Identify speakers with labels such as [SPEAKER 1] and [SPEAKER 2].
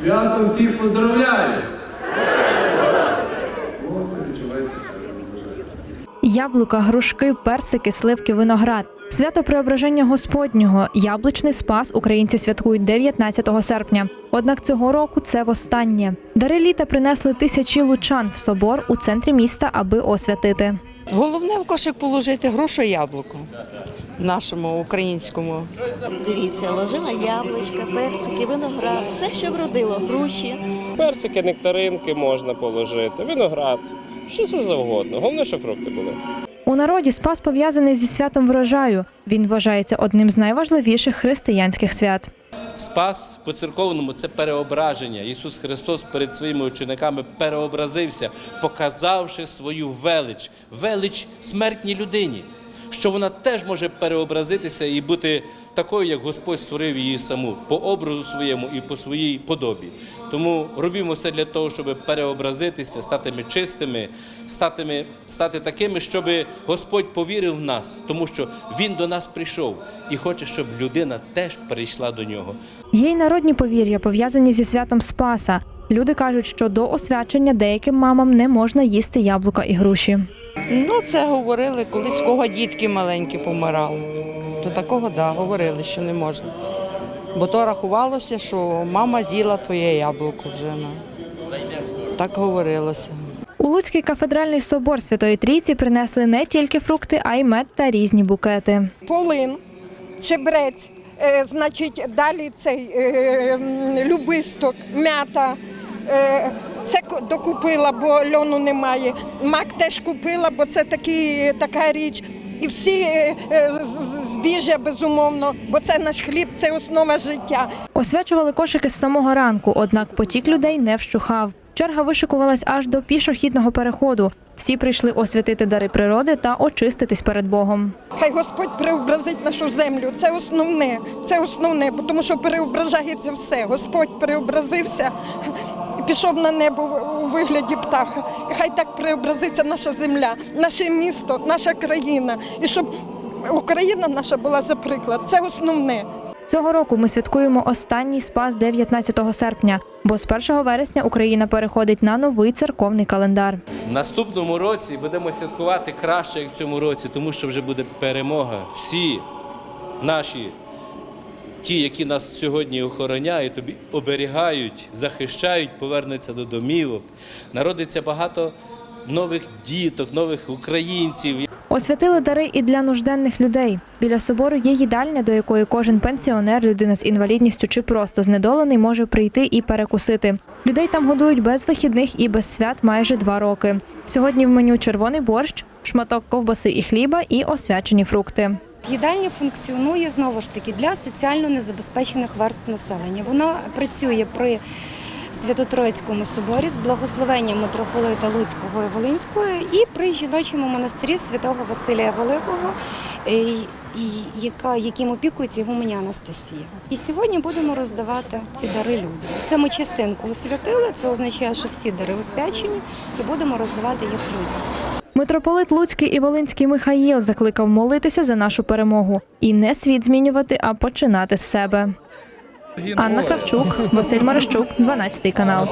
[SPEAKER 1] Свято всіх поздравляю! Відчувається.
[SPEAKER 2] Яблука, грушки, персики, сливки, виноград. Свято Преображення Господнього, яблучний спас українці святкують 19 серпня. Однак цього року це востаннє. Дари літа принесли тисячі лучан в собор у центрі міста, аби освятити.
[SPEAKER 3] Головне в кошик положити грушу і яблуко нашому українському.
[SPEAKER 4] Дивіться, ложила яблучка, персики, виноград, все, що вродило, груші.
[SPEAKER 5] Персики, нектаринки можна положити, виноград, що завгодно. Головне, що фрукти були.
[SPEAKER 2] У народі спас пов'язаний зі святом врожаю. Він вважається одним з найважливіших християнських свят.
[SPEAKER 6] Спас по церковному це переображення. Ісус Христос перед своїми учениками переобразився, показавши свою велич, велич смертній людині, що вона теж може переобразитися і бути такою, як Господь створив її саму, по образу своєму і по своїй подобі. Тому робімо все для того, щоб переобразитися, стати ми чистими, стати, стати такими, щоб Господь повірив в нас, тому що Він до нас прийшов і хоче, щоб людина теж прийшла до нього.
[SPEAKER 2] Є й народні повір'я, пов'язані зі святом Спаса. Люди кажуть, що до освячення деяким мамам не можна їсти яблука і груші.
[SPEAKER 3] Ну, це говорили колись, кого дітки маленькі помирали. То такого, да, говорили, що не можна. Бо то рахувалося, що мама з'їла твоє яблуко вже. Ну. Так говорилося.
[SPEAKER 2] У Луцький кафедральний собор Святої Трійці принесли не тільки фрукти, а й мед та різні букети.
[SPEAKER 7] полин, чебрець, е, значить, далі цей е, любисток, м'ята. Е, це ку- докупила, бо льону немає. Мак теж купила, бо це такі, така річ. І всі е, е, збіжжя, безумовно, бо це наш хліб, це основа життя.
[SPEAKER 2] Освячували кошики з самого ранку, однак потік людей не вщухав. Черга вишикувалась аж до пішохідного переходу. Всі прийшли освятити дари природи та очиститись перед Богом.
[SPEAKER 7] Хай Господь преобразить нашу землю. Це основне, це основне, тому що переображається все. Господь преобразився пішов на небо у вигляді птаха. І хай так преобразиться наша земля, наше місто, наша країна. І щоб Україна наша була за приклад. Це основне.
[SPEAKER 2] Цього року ми святкуємо останній спас 19 серпня, бо з 1 вересня Україна переходить на новий церковний календар.
[SPEAKER 6] В наступному році будемо святкувати краще, як в цьому році, тому що вже буде перемога. Всі наші, ті, які нас сьогодні охороняють, оберігають, захищають, повернуться до домівок. Народиться багато нових діток, нових українців.
[SPEAKER 2] Освятили дари і для нужденних людей. Біля собору є їдальня, до якої кожен пенсіонер, людина з інвалідністю чи просто знедолений може прийти і перекусити. Людей там годують без вихідних і без свят майже два роки. Сьогодні в меню червоний борщ, шматок ковбаси і хліба і освячені фрукти.
[SPEAKER 8] Їдальня функціонує знову ж таки для соціально незабезпечених верств населення. Вона працює при Свято-Троїцькому соборі з благословенням митрополита Луцького і Волинського і при жіночому монастирі святого Василія Великого, е, яким опікується гуменя Анастасія. І сьогодні будемо роздавати ці дари людям. Це ми частинку освятили, це означає, що всі дари освячені, і будемо роздавати їх людям.
[SPEAKER 2] Митрополит Луцький і Волинський Михаїл закликав молитися за нашу перемогу і не світ змінювати, а починати з себе. Анна Кравчук, Василь Марищук, 12 канал.